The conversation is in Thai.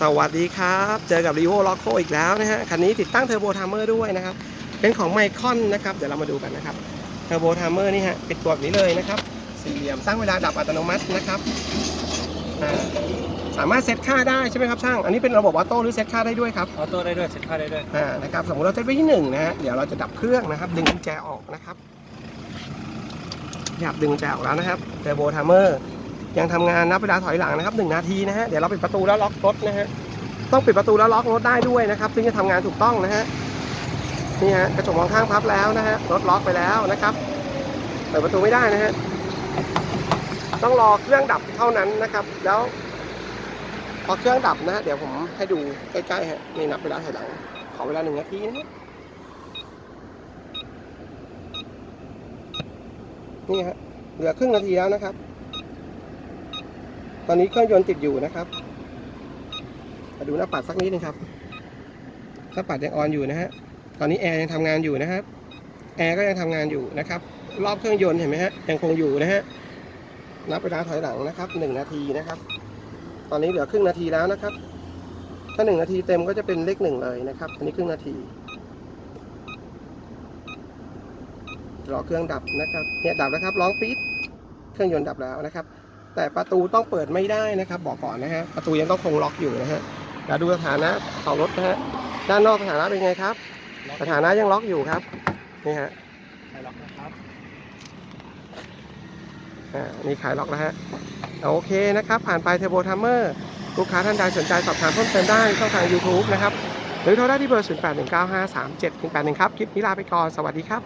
สวัสดีครับ เจอกับ r ีโวล็อกโคอีกแล้วนะฮะ คันนี้ติดตั้งเทอร์โบไทเมอร์ด้วยนะครับ เป็นของไมคอนนะครับ เดี๋ยวเรามาดูกันนะครับ เทอร์โบไทเมอร์นี่ฮะปิดตัวแบบนี้เลยนะครับ สี่เหลี่ยมตั้งเวลาดับอัตโนมัตินะครับอ่าสามารถเซตค่าได้ใช่ไหมครับช่าง อันนี้เป็นระบบออโต้หรือเซตค่าได้ด้วยครับ ออโต้ได้ด้วย เซ็ตค่าได้ด้วย อ่า นะครับ สมมติเราเซตไปที่หนึ่งนะฮะ เดี๋ยวเราจะดับเครื่องนะครับ ดึงกุญแจออกนะครับหยับดึงกุญแจออกแล้วนะครับ เทอร์โบไทเมอร์ ยังทำงานนับเวลาถอยหลังนะครับหนึ่งนาทีนะฮะเดี๋ยวเราปิดประตูแล้วล็อกรถนะฮะต้องปิดประตูแล้วล็อกรถได้ด้วยนะครับถึงจะทำงานถูกต้องนะฮะนี่ฮะกระจกมองข้างพับแล้วนะฮะรถล็อกไปแล้วนะครับเปิดประตูไม่ได้นะฮะต้องรอเครื่องดับเท่านั้นนะครับ แล้วพอเครื่องดับนะฮะเดี๋ยวผมให้ดูใกล้ๆฮะนี่นับเวลาถอยหลังขอเวลาหนึ่งนาทีนะฮะนี่ฮะเหลือครึ่งนาทีแล้วนะครับ ตอนนี้เครื่องยนต์ติดอยู่นะครับมาดูหน้าปัดสักนิดนึงครับหน้าปัดยังออนอยู่นะฮะ ตอนนี้แอร์ยังทำงานอยู่นะครับ แอร์ก็ยังทำงานอยู่นะครับ รอบเครื่องยนต์เห็นไหมฮะ ยังคงอยู่นะฮะ นับเวลาถอยหลังนะครับหนึ่งนาทีนะครับ ตอนนี้เหลือครึ่งนาทีแล้วนะครับ ถ้าหนึ่งนาทีเต็มก็จะเป็นเลขหนึ่งเลยนะครับ อันนี้ครึ่งนาทีรอเครื่องดับนะครับ เนี่ยดับแล้วครับ ร้องปี๊ด เครื่องยนต์ดับแล้วนะครับ แต่ประตูต้องเปิดไม่ได้นะครับ บอกก่อนนะฮะประตูยังต้องคงล็อกอยู่นะฮะเดี๋ยวดูสถานะของรถนะฮะด้านนอกสถานะเป็นไงครับ สถานะยังล็อกอยู่ครับนี่ฮะใครล็อกนะครับอ่านี่ขายล็อกแล้วฮะโอเคนะครับ ผ่านไปเทอร์โบทัมเมอร์ลูกค้าท่านใดสนใจสอบถามเพิ่มเติมได้ช่องทาง YouTube นะครับหรือโทรได้ที่เบอร์ 0819537181 ครับ คลิปนี้ลาไปก่อน สวัสดีครับ